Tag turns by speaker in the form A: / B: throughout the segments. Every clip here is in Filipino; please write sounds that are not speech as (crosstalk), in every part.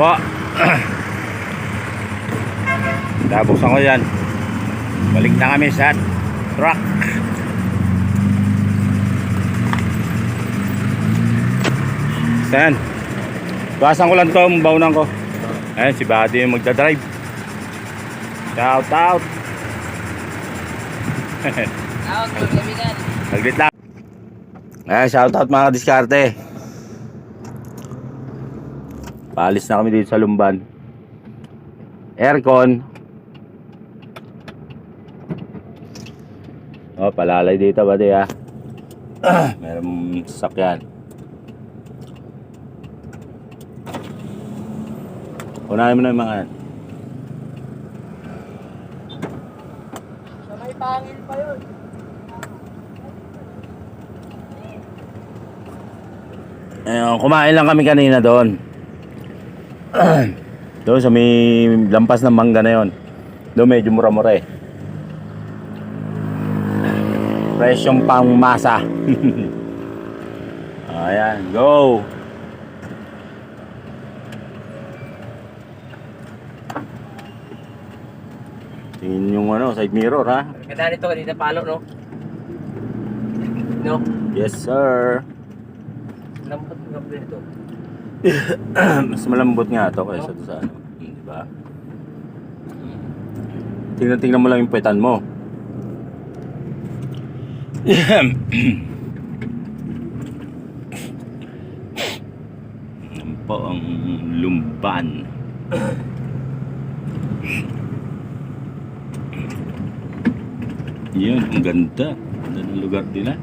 A: Po. Nabuksan ko yan. Balik na kami sa truck. Saan? Basan ko lang to, baunan ko. Ayan, si Buddy yung magdadrive. Shout out.
B: Out, mga kaibigan.
A: Naglit lang. Ayan, shout out mga diskarte. Paalis na kami dito sa Lumban. Aircon. Oh, palalay dito ba di ah. (clears throat) Meron sasakyan. Unahin mo na yung mga yan.
B: Sa may pangil pa yun.
A: Ayun, kumain lang kami kanina doon. (clears throat) doon sa may lampas ng mangga na yon. Doon medyo mura-mura eh. Presyong pang masa. (laughs) Ayan, go! Tingin yung ano, side mirror ha.
B: Ganda nito, kanina palo, no? No?
A: Yes sir.
B: Lambot ng nito. (coughs)
A: Mas malambot nga to kaysa to sa ano. Hmm, Di ba? Tingnan-tingnan mo lang yung petan mo. Yan po ang lumban. Yun, ang ganda. Ganda ng lugar ah.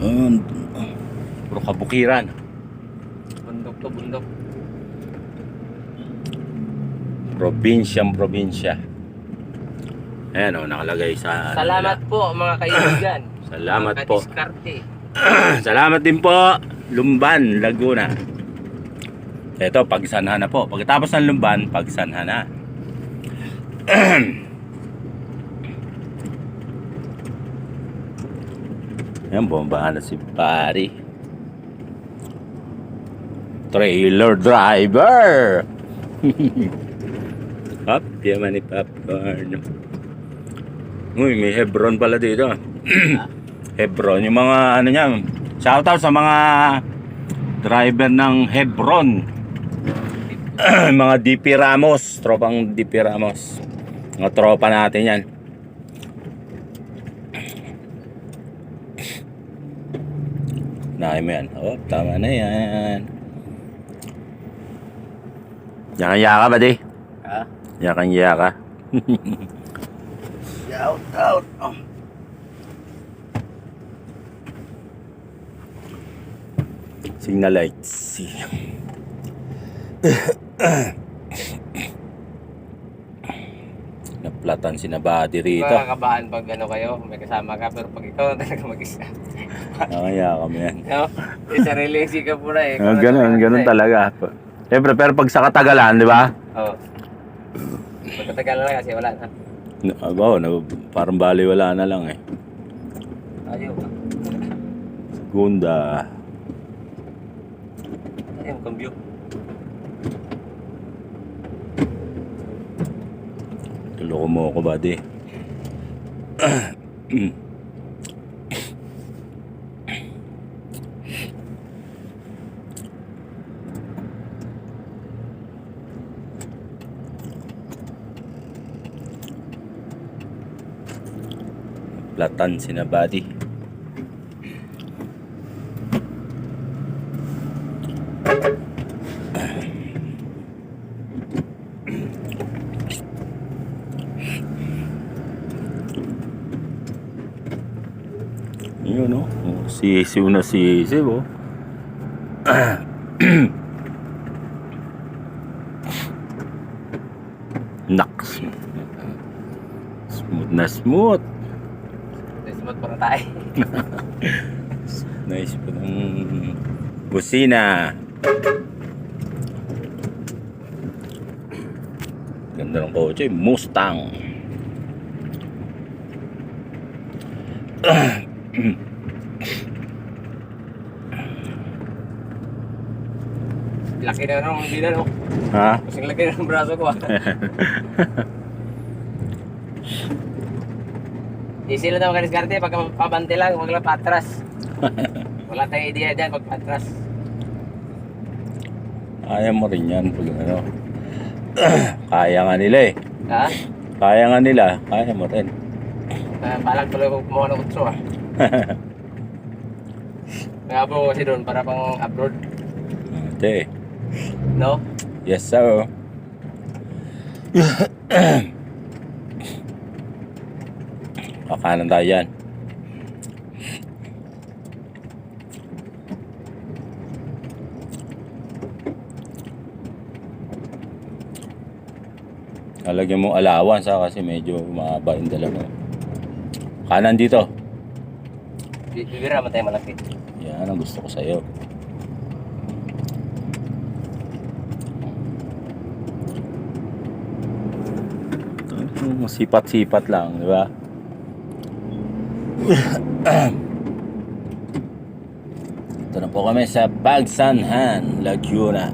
A: Ayan. Puro kabukiran.
B: To, bundok.
A: Probinsyang probinsya. Ayan o, nakalagay sa...
B: Salamat po, mga kaibigan. (clears throat)
A: Salamat
B: mga
A: po. (clears throat) Salamat din po, Lumban, Laguna. Ito, pagsanha na po. Pagkatapos ng Lumban, pagsanha na. (clears throat) Ayan, bombahan na si Pari. Trailer driver! (laughs) Up, yaman ni Popcorn. Uy, may Hebron pala dito. (clears throat) Hebron, yung mga ano niya, shoutout sa mga driver ng Hebron. (clears throat) mga DP Ramos, tropang DP Ramos. Mga tropa natin yan. (clears throat) Nahin mo yan. Oh, tama na yan. Yakan yaka ba di?
B: Ha?
A: Yakan yaka. Shout (laughs) out. Oh. Signal lights. (coughs) Naplatan si Nabadi rito.
B: Makakabahan pag ano kayo, may kasama ka, pero pag ikaw talaga mag-isa.
A: Nakaya kami yan. (laughs)
B: No? Eh, sarili si ka pura eh.
A: Ah, ganun, ganun talaga. Siyempre, pero pag sa katagalan, di ba?
B: Oo. Oh. Pagkatagal na lang kasi wala na.
A: Na- Abo, na, parang baliwala na lang eh.
B: Ayaw ka.
A: Gunda.
B: Ayun, cambio.
A: Tuloko mo ako, buddy. (clears throat) Platan si na buddy. Yun, no? Oh, sisiw na sisiw, oh. Naks. Smooth na smooth.
B: Tayo.
A: Nice po ng busina. Ganda ng kotse, Mustang.
B: laki na nung hindi na, no?
A: Ha?
B: Kasing laki na ng braso ko, (laughs) Easy lang naman kaniskarte pag pabante lang, huwag lang patras. (laughs) Wala tayong idea dyan pag patras.
A: Kaya mo rin yan pag ano. (clears throat) Kaya nga nila eh.
B: Ha?
A: Kaya nga nila. Kaya mo rin.
B: Uh, balang tuloy ko kumuha ng utso ah. May abo ko kasi doon para pang abroad.
A: Ate.
B: No?
A: Yes sir. (clears throat) Kakanan tayo yan. Lalagyan mo allowance ha kasi medyo mahaba yung dala mo. Kanan dito.
B: Bi- Bibira man tayo malaki.
A: Yan ang gusto ko sa'yo. Ito, Sipat-sipat lang, di ba? Ito na po kami sa Bagsanhan, Laguna.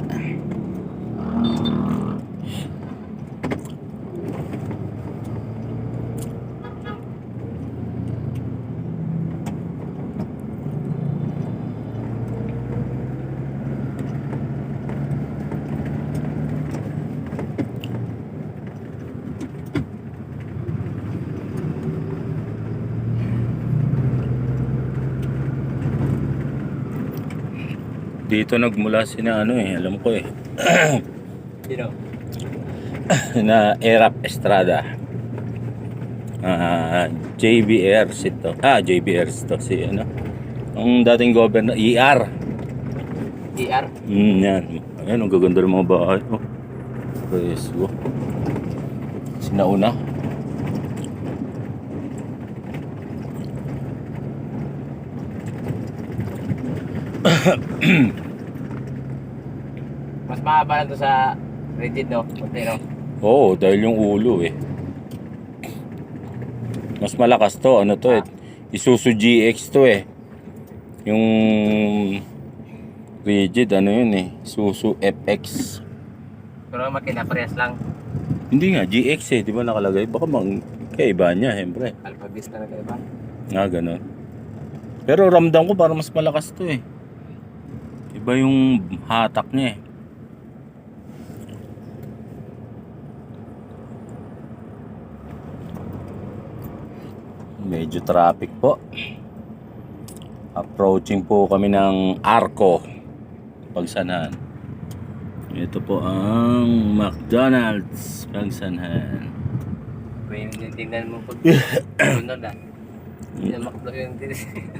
A: Dito nagmula si na ano eh, alam ko eh. (coughs)
B: Sino? (coughs)
A: na Erap Estrada. Ah, JBRs ito. Ah, JBRs ito si ano. Ang dating governor ER.
B: ER?
A: Mm, yan. Ayan, ang gaganda ng mga bahay. Oh. Preso. Sinauna. (clears throat)
B: Mas mahaba lang to sa rigid no? Kunti no?
A: Oo, dahil yung ulo eh. Mas malakas to. Ano to eh. Isuzu GX to eh. Yung rigid, ano yun eh. Isuzu FX.
B: Pero makina parehas lang.
A: Hindi nga, GX eh. Di ba nakalagay? Baka mang kaiba niya, siyempre.
B: Alpha Beast na nagkaiba.
A: Nga, ganun. Pero ramdam ko parang mas malakas to eh. Iba yung hatak niya eh. Medyo traffic po. Approaching po kami ng Arco. Pagsanhan. Ito po ang McDonald's Pagsanhan.
B: May tingnan mo pag (laughs) sunod ah. Hindi na makdo yung (laughs) tinis.
A: Ang g-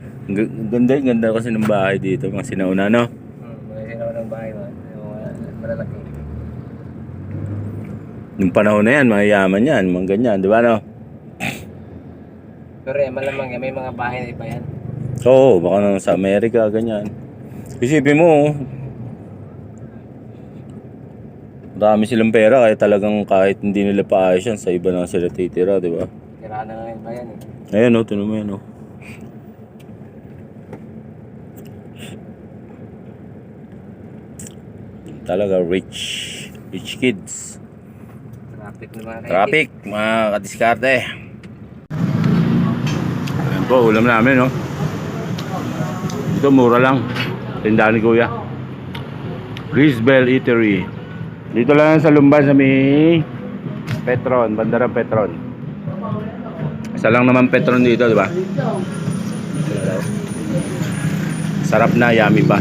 A: ang ganda, ang ganda kasi ng bahay dito, mga sinauna, no?
B: Hmm, may sinaw ng bahay. Yung mga malalaki.
A: Yung panahon na yan, mayayaman yan, mga ganyan, di ba, no?
B: Pero eh, malamang yan, may mga bahay na iba yan.
A: Oo, baka nang sa Amerika, ganyan. Isipin mo, oh. marami silang pera, kaya talagang kahit hindi nila paayos yan, sa iba na sila titira, di ba?
B: Tira na lang iba yan eh.
A: Ayan, oh, tinan mo yan, oh. Talaga rich, rich kids.
B: Traffic na mga kaibigan.
A: Traffic, mga kadiskarte. Ayan po, ulam namin, no? Ito, mura lang. Tindahan ni Kuya. Brisbell Eatery. Dito lang sa Lumban sa may Petron, Bandarang Petron. Isa lang naman Petron dito, di ba? Sarap na, yummy pa.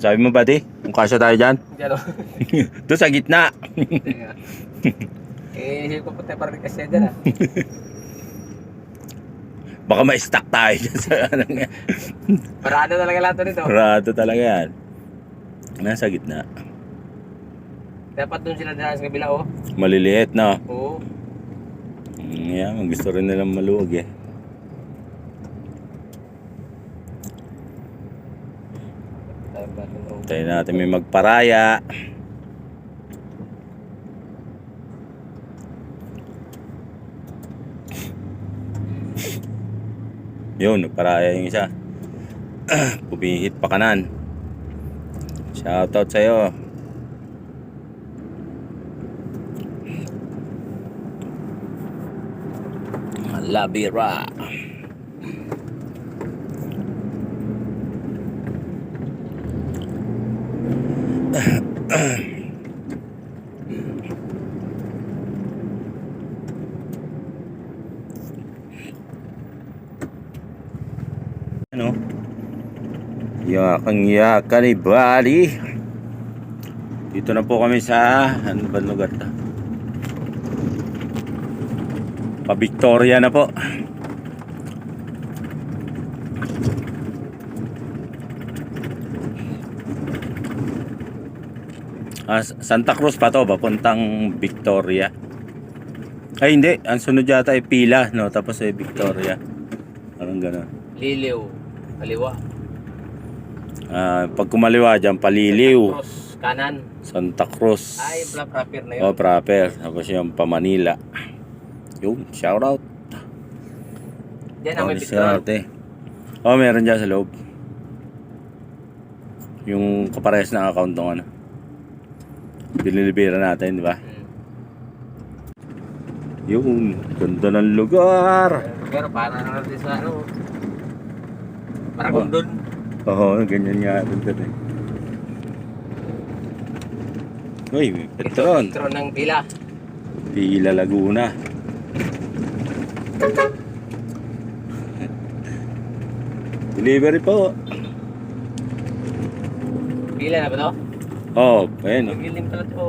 A: Sabi mo ba, di? Kung kasya tayo dyan?
B: Gano'n. (laughs)
A: Doon sa gitna.
B: eh, isip ko puti parang kasi dyan ah.
A: Baka ma-stuck tayo dyan sa (laughs) ano nga.
B: Parado talaga lahat to nito.
A: Rado talaga yan. Nasa gitna.
B: Dapat doon sila dyan sa kabila oh.
A: Maliliit, no?
B: Oo.
A: Mm, yan, gusto rin nilang maluwag eh.
B: Tayo
A: natin may magparaya. Yun, nagparaya yung isa. (clears throat) Pumihit pa kanan. Shoutout sa'yo. Labira. (clears throat) Ano? Yakang yaka ni Bali. Dito na po kami sa ano ba lugar to? Pa Victoria na po. Ah, Santa Cruz pa to, papuntang Victoria. Ay hindi, ang sunod yata ay Pila, no? Tapos ay Victoria. Parang gano'n.
B: Liliw. Kaliwa.
A: Ah, pag kumaliwa dyan, Paliliw,
B: Cross. Kanan.
A: Santa Cruz.
B: Ay, proper na yun.
A: Oh, proper. Tapos yung pa Manila. Yung, shout out.
B: Diyan ang may
A: swerte. Oh, meron dyan sa loob. Yung kapares na account ng ano. Dinilibira natin, di ba? Yung, ganda ng lugar.
B: Pero para natin sa ano. Parang doon.
A: Oo, ganyan nga rin dito eh. Uy, may Petron.
B: Petron ng pila.
A: Pila Laguna. Delivery po.
B: Pila na ba to?
A: Oh, ayun. oh.
B: Magiling pala to.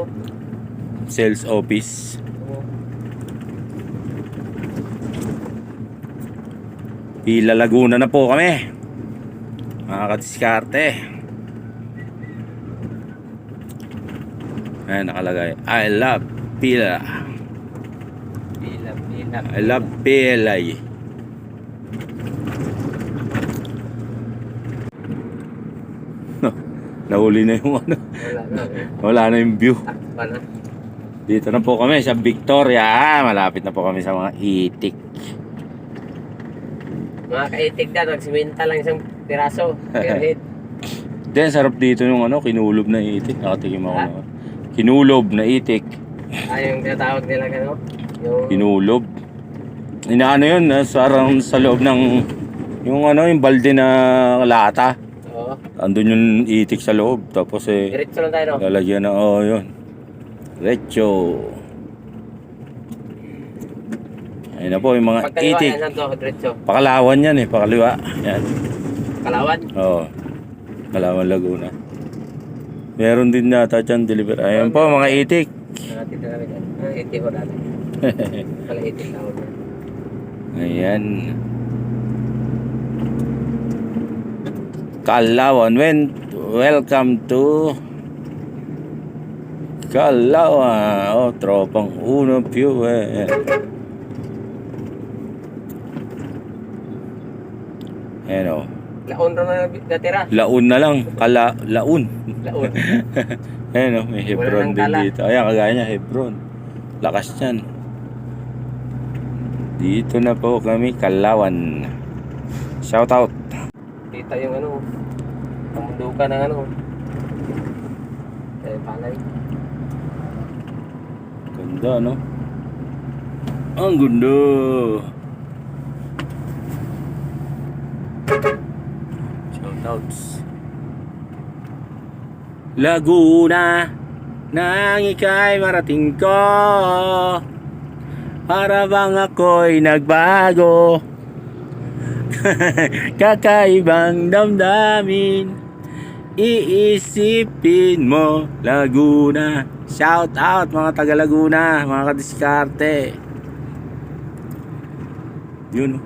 A: Sales office.
B: Oo.
A: Pila Laguna na po kami. Mga kadiskarte. Ayan, nakalagay. I love Pila.
B: Pila, pila.
A: I love Pilay. (laughs) Nahuli na yung ano. (laughs)
B: Wala na.
A: Yung view.
B: Takpa na.
A: Dito na po kami sa Victoria. Ah, Malapit na po kami sa mga itik.
B: Mga kaitig na, nagsiminta lang isang piraso. Spearhead. (laughs)
A: Then, sarap dito yung ano, kinulob na itik. Nakatikim ako
B: Ha?
A: Kinulob na itik.
B: ah, yung tinatawag nila ano? Yung
A: Kinulob. Inaano yun, ah, sarang sa loob ng yung ano, yung balde na lata. Andun yung itik sa loob. Tapos eh,
B: Diretso lang tayo, no?
A: lalagyan na, oh, yun. Recho. Ayun na po, yung mga
B: Pagkaliwa
A: itik.
B: yan, to? Diretso.
A: Pakalawan yan eh, pakaliwa. Yan.
B: Kalawan.
A: Oo. Kalawan Laguna. Meron din nata dyan deliver. Ayun po, mga itik.
B: Nakatid na namin yan. Ah, iti ko dati. Kala (laughs) iti tawag na.
A: Ayan. Kalawan. When, welcome to Kalawan. Oh, tropang uno fuel. Ayan o.
B: Laon na natira.
A: Laun na lang. Kala, laun.
B: Laon.
A: Ayan (laughs) o, may Hebron din
B: kala.
A: dito. Ayan, kagaya niya, Hebron. Lakas yan. Dito na po kami, Kalawan. Shout out.
B: Kita yung ano. Pamundukan ng ano. Eh, palay.
A: Ganda, no? Ang ganda. Shout outs. Laguna nang ika'y marating ko Para bang ako'y nagbago (laughs) Kakaibang damdamin Iisipin mo Laguna Shout out mga taga Laguna Mga kadiskarte Yun oh.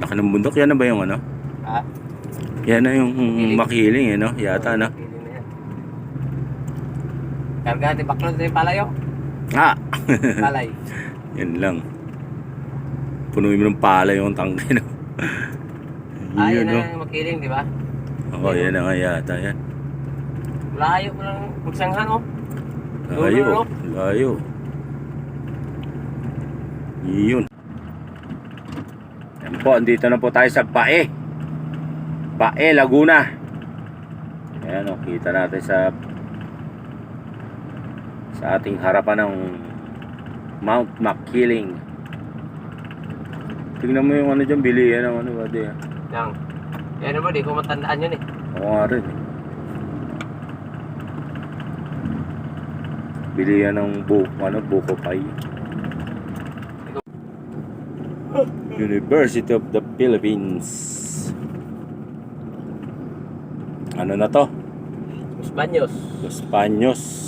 A: Laki ng bundok Yan na ba yung ano?
B: Ha?
A: Yan na yung
B: Makiling.
A: makiling eh no? Yata no?
B: Karga, di baklod na yung palayo.
A: Ah!
B: Palay. (laughs)
A: Yan lang Punuin mo ng pala yung tangke no?
B: ah, yan
A: no?
B: ang makiling, di ba?
A: Oo, yan na nga yata yan
B: Layo mo lang magsanghan, oh.
A: Layo,
B: Dulo,
A: layo. Yun. Yan po, andito na po tayo sa pae. Pae, Laguna. Ayan o, kita natin sa sa ating harapan ng Mount Makiling. Tingnan mo yung ano dyan, bilihan ng ano ba di ah.
B: Yang. Kaya naman, di ko matandaan yun eh.
A: Ako nga rin eh. Bilihan ng buko, ano, buko pie. University of the Philippines. Ano na to?
B: Los Baños.
A: Los Paños.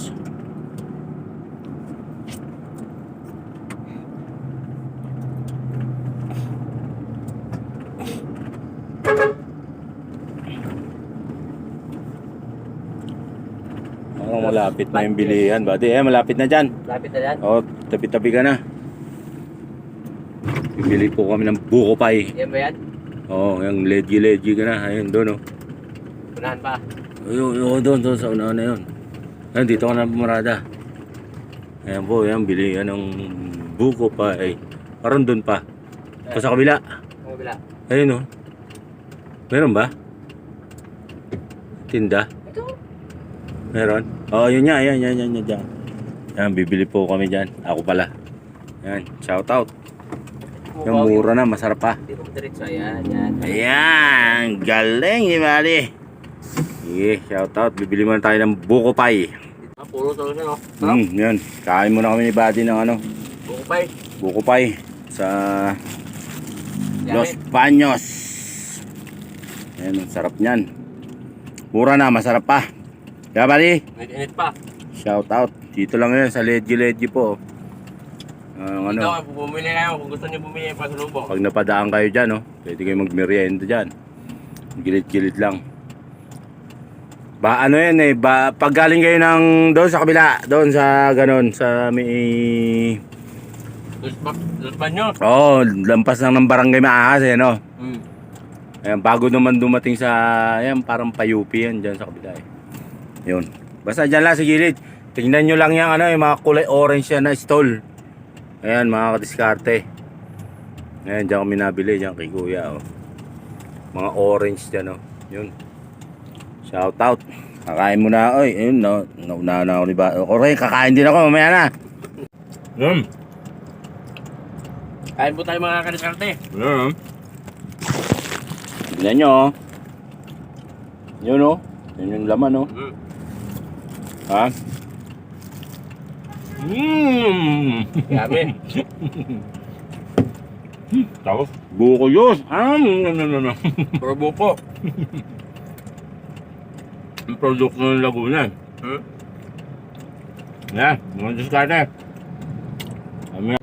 A: Parang malapit na yung bilihan. Bati, eh, malapit na dyan.
B: Lapit na yan.
A: O, tabi-tabi ka na. Bibili po kami ng buko pie.
B: Yan ba yan?
A: Oo, yung ledgy-ledgy ka na. Ayun, doon, oh.
B: Unahan pa.
A: Ayun, yun, doon, doon, sa unahan na yun. Ayun, dito ka na pumarada. Ayan po, yan ng buko. Ay, parang doon pa. Pa sa kabila.
B: Ang kabila.
A: Ayun, oh. Meron ba? Tinda? Meron? Oo, yun nga, ayan, yan, yan, yan, dyan. Ayan, bibili po kami dyan. Ako pala. Ayan, shout out. Yung mura na, masarap pa.
B: Madiretso. Ayan, yan.
A: Ayan, galing ni Mali. Sige, shout out. Bibili muna tayo ng buko pie.
B: Ah, puro talaga no.
A: Hmm, yun. Kain muna kami ni Buddy ng ano,
B: Bukupay.
A: buko pie sa Los
B: Yan.
A: Paños. Ayan, sarap niyan. Mura na, masarap pa. Kaya Buddy,
B: Init pa.
A: shout out. Dito lang yun sa Ledgy Ledgy po. Ang ano,
B: Ikaw, bumili kayo kung gusto niyo bumili pa sa lubong.
A: pag napadaan kayo dyan, no, pwede kayo magmerienda dyan. Gilid-gilid lang. Ba ano yan eh, ba, pag galing kayo ng doon sa kabila, doon sa ganon, sa may
B: Los Baños.
A: Oh, lampas lang ng barangay Maahas eh, no?
B: Hmm.
A: Ayan, bago naman dumating sa, ayan, parang payupi yan dyan sa kabila eh. Yun. Basta dyan lang sa gilid. Tingnan nyo lang yung ano, yung mga kulay orange yan na stall. Ayan, mga kadiskarte. Ayan, dyan kami nabili, dyan kay kuya, oh. Mga orange dyan, oh. Yun. Shout out. Kakain muna, oy. Ayun, no. Nauna na ako ni ba. Okay, kakain din ako, mamaya na. Yun.
B: Kain po tayo mga kadiskarte.
A: Yun. Tignan nyo, oh. Yun, oh. Yun yung laman, oh.
B: Hmm.
A: Ha? Mmm!
B: Yummy.
A: Tapos, buko yun. Ah, no, no, no, no.
B: Puro buko.
A: Ang product ng Laguna.
B: Hmm?
A: Yan, mga diskarte. Kami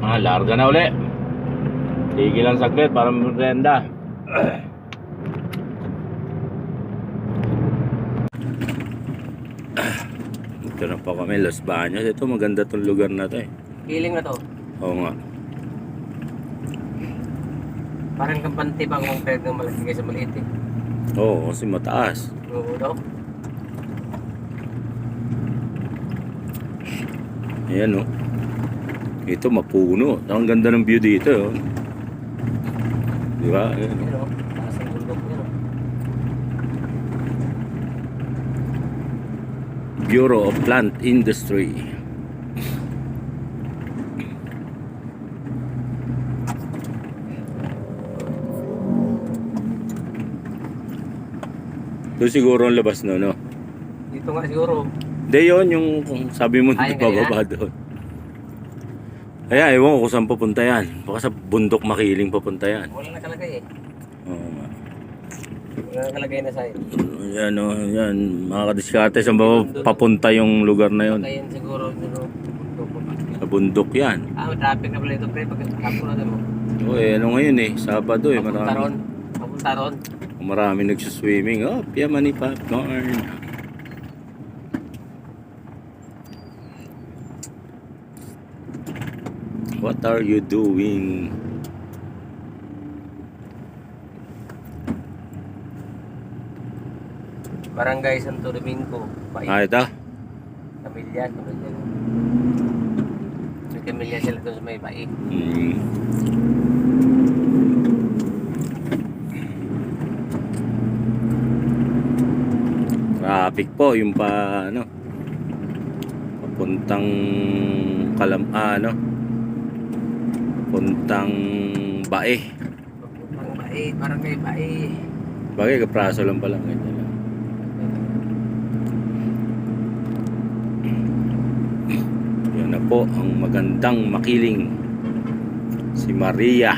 A: Ah, larga na uli. Tigil lang saglit para merienda. (clears throat) Ito na pa kami, Los Baños. Ito maganda tong lugar na to eh.
B: Feeling na to.
A: Oo nga.
B: Parang kampante pa kung pwede ng malaki kaysa maliit eh.
A: Oo, kasi mataas.
B: Oo daw.
A: Ayan oh. Ito mapuno. Ang ganda ng view dito oh. Di ba? Ayan, oh.
B: Yun o. Taas ang bundok yun o.
A: Bureau of Plant Industry. Doon siguro ang labas no, no?
B: Dito nga siguro.
A: Hindi yun, yung kung sabi mo
B: Ay,
A: hindi bababa doon. Kaya ewan ko kung saan papunta yan. Baka sa bundok makiling papunta yan.
B: Wala nakalagay eh.
A: Oo nga.
B: Wala nakalagay na sa'yo.
A: Yan o, yan. Mga kadiskarte, saan ba papunta yung lugar na yun?
B: Kaya siguro po.
A: Sa bundok yan.
B: Ah, traffic na pala ito pre. Pag hapon na mo.
A: O eh, ano ngayon eh, Sabado eh,
B: Papunta ron. Papunta ron.
A: Marami nagsiswimming. Oh, Piamani Popcorn. What are you doing?
B: Barangay Santo Domingo. Paik.
A: Ah, ito?
B: Kamilya, kamilya. May kamilya sila doon sa may paik.
A: Hmm. Traffic po, yung pa, ano, papuntang kalam, ah, ano, papuntang bae.
B: Papuntang bae, barangay bae.
A: Bagay, kapraso lang pala. Ganyan. Po ang magandang makiling si Maria.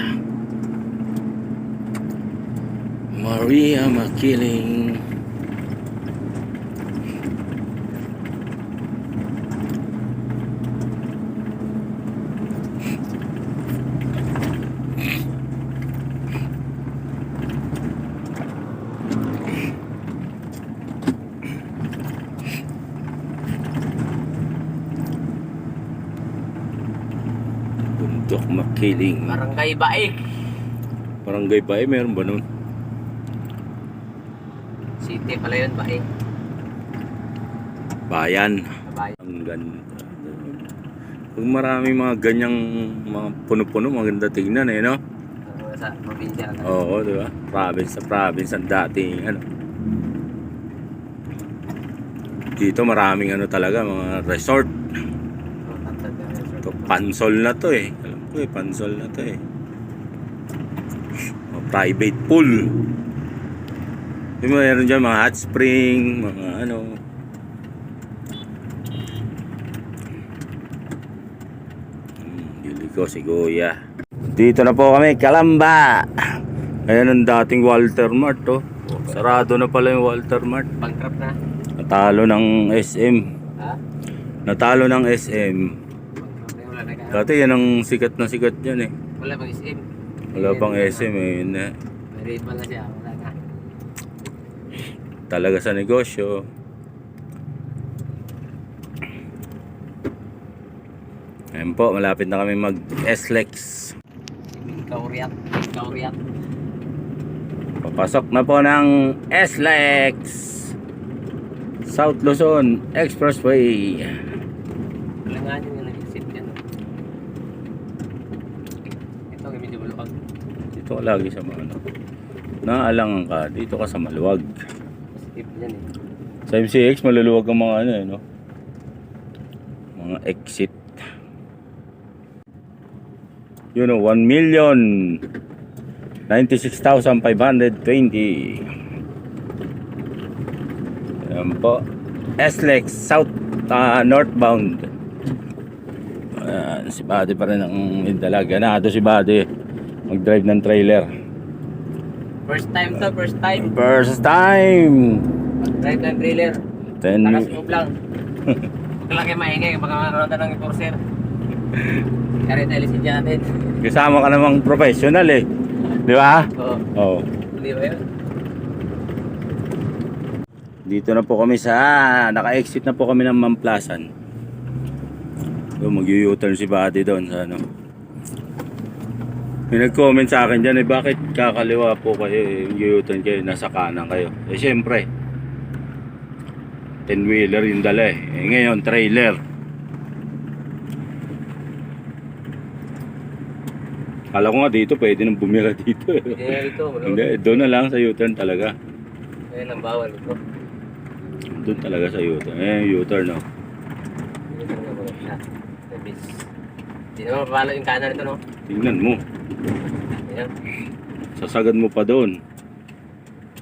A: Maria Makiling.
B: Parang kay bae.
A: Barangay Bae, meron ba nun?
B: City pala yun, bae.
A: Bayan.
B: Bae.
A: Ang ganda. Pag maraming mga ganyang mga puno-puno, maganda tignan eh, no?
B: Sa probinsya.
A: Oo, di ba? Province sa province ang dating ano. Dito maraming ano talaga, mga resort. To, pansol na to eh. Ko eh, pansol na to eh. Mga private pool. Yung meron dyan mga hot spring, mga ano. Hmm, Hili ko si Goya. Dito na po kami, Kalamba. Ayan ang dating Walter Mart oh. Sarado na pala yung Walter Mart.
B: Bankrupt na.
A: Natalo ng SM.
B: Ha?
A: Natalo ng SM.
B: Bankrupt na. Wala na ka.
A: Dati yan ang sikat na sikat yan eh.
B: Wala bang SM?
A: Wala pang SM eh. Yun na.
B: May rate pala siya. Wala na.
A: Talaga sa negosyo. Ayan po, malapit na kami mag SLEX.
B: Kauriat. Kauriat.
A: Papasok na po ng SLEX. South Luzon Expressway.
B: Wala nga yun yung nag-exit yan. oh. Ito, medyo bulukag.
A: Dito ka lagi sa mga ano. Naalangan ka, dito ka sa maluwag.
B: Positive yan eh.
A: Sa MCX, maluluwag ang mga ano eh, no? Mga exit. You know, 1 million 96,520. Ayan po. SLEX South ah, northbound. Ayan, si Buddy pa rin ang indalag. Ganado si Buddy. Mag-drive ng trailer.
B: First time to, first time.
A: First time!
B: Drive ng trailer.
A: Then,
B: Takas move lang. Huwag lang kayo maingay. Baka makaroon na ng enforcer. Kaya tayo lisin natin.
A: kasama ka namang professional eh. Di ba?
B: Oo.
A: Oo.
B: Hindi ba yun?
A: Dito na po kami sa, naka-exit na po kami ng Mamplasan. So, mag-u-turn si Buddy doon sa ano. May nag-comment sa akin dyan eh, bakit kakaliwa po kayo, eh, yung u-turn kayo, nasa kanan kayo. Eh, syempre, 10-wheeler yung dala eh. Eh, ngayon, trailer. Kala ko nga dito, pwede nang bumira (laughs) dito eh.
B: Nga ito. Wala.
A: Hindi, doon na lang sa u-turn talaga.
B: Kaya lang bawal ito.
A: Doon talaga sa U-turn. Eh, U-turn, no?
B: Hindi naman mapapalo yung kanan ito, no?
A: Tingnan mo.
B: Ayan.
A: Sasagad mo pa doon.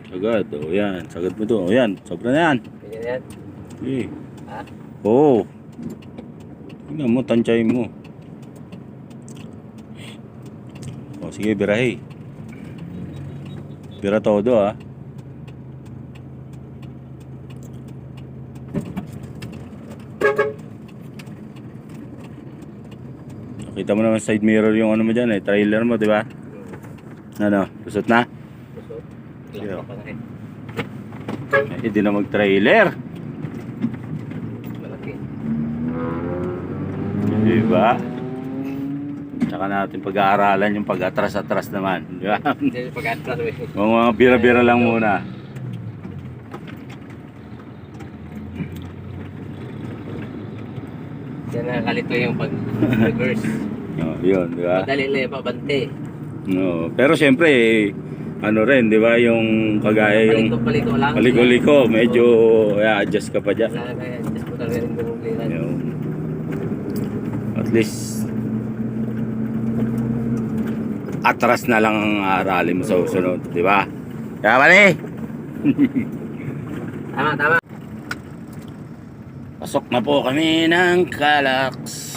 A: Sagad. O, yan. Sagad mo doon. O, yan. Sobra na yan.
B: Ganyan yan.
A: Eh.
B: Ha?
A: Oo. Tingnan mo. Tansyahin mo. O, sige. Birahe. Bira todo, ah. Nakita mo naman side mirror yung ano mo dyan eh. Trailer mo, di ba? Ano? Lusot na?
B: Kusot.
A: Yeah.
B: Pa na.
A: Eh, na mag-trailer.
B: Malaki.
A: Di ba? Tsaka natin pag-aaralan yung pag-atras-atras naman. Di ba?
B: Hindi pag-atras. eh.
A: Mga bira-bira lang muna.
B: Yan nakakalito yung pag-reverse.
A: No, (laughs) yun, di ba?
B: Madali lang yung pabante.
A: No, pero siyempre, eh, ano rin, di ba? Yung kagaya yung
B: Paliko-paliko lang.
A: paliko-liko, medyo i-adjust ka pa dyan.
B: Kaya kaya, po talaga.
A: Yung, at least atras na lang ang aralin mo sa susunod, di ba? Kaya mali! (laughs)
B: Tama, tama.
A: Pasok na po kami ng Calax.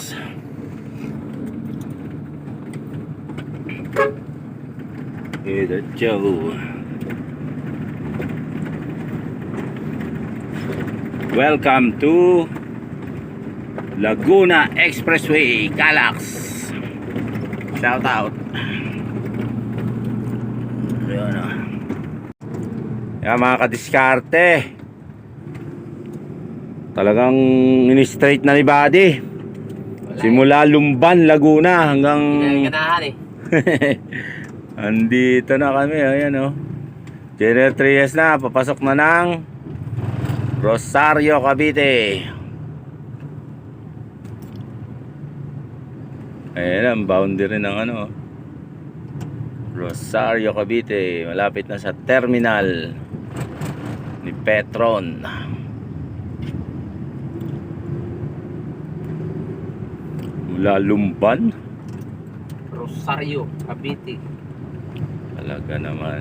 A: Ito, Joe. Welcome to Laguna Expressway, Calax. Shout out. Ayun o. Yan mga kadiskarte. Talagang in-straight na ni Buddy.
B: Wala
A: Simula Lumban, Laguna hanggang
B: eh. Ganahan (laughs) eh.
A: Andito na kami, ayan oh. General Trias na, papasok na ng Rosario, Cavite. Ayan ang boundary ng ano. Rosario, Cavite. Malapit na sa terminal ni Petron. Mula Lumban.
B: Rosario, Cavite.
A: Talaga naman.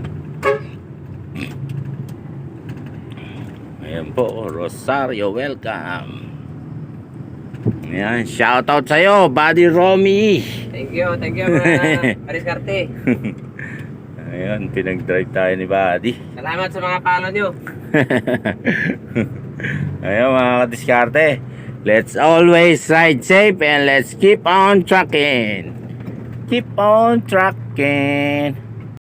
A: Ayan po, Rosario, welcome. Ayan, shoutout sa'yo, Buddy Romy.
B: Thank you, thank you (laughs) mga Ariskarte.
A: Ayan, pinag-drive tayo ni Buddy.
B: Salamat sa mga palo nyo. (laughs)
A: Ayan mga kadiskarte. Let's always ride safe and let's keep on trucking. Keep on trucking.